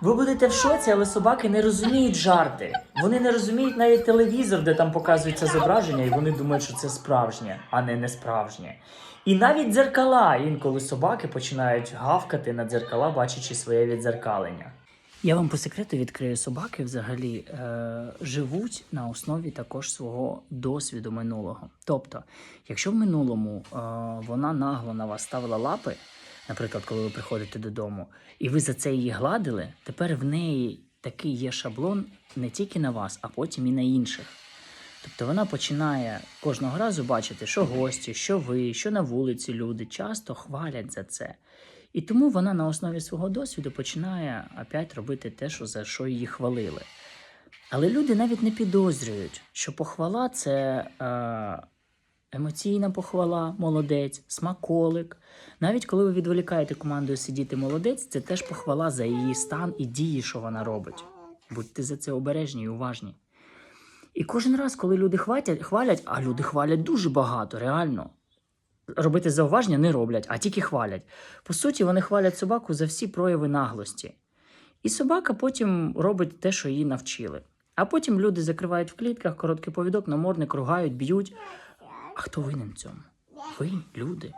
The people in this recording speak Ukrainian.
Ви будете в шоці, але собаки не розуміють жарти. Вони не розуміють навіть телевізор, де там показується зображення, і вони думають, що це справжнє, а не не справжнє. І навіть дзеркала інколи собаки починають гавкати на дзеркала, бачачи своє відзеркалення. Я вам по секрету відкрию собаки взагалі е, живуть на основі також свого досвіду минулого. Тобто, якщо в минулому е, вона нагло на вас ставила лапи, наприклад, коли ви приходите додому, і ви за це її гладили, тепер в неї такий є шаблон не тільки на вас, а потім і на інших. Тобто вона починає кожного разу бачити, що гості, що ви, що на вулиці люди часто хвалять за це. І тому вона на основі свого досвіду починає опять робити те, що за що її хвалили. Але люди навіть не підозрюють, що похвала це е, емоційна похвала, молодець, смаколик. Навіть коли ви відволікаєте командою сидіти молодець, це теж похвала за її стан і дії, що вона робить. Будьте за це обережні і уважні. І кожен раз, коли люди хвалять, хвалять, а люди хвалять дуже багато, реально. Робити зауваження не роблять, а тільки хвалять. По суті, вони хвалять собаку за всі прояви наглості. І собака потім робить те, що її навчили. А потім люди закривають в клітках короткий повідок, намордник, ругають, б'ють. А хто винен в цьому? Ви, люди.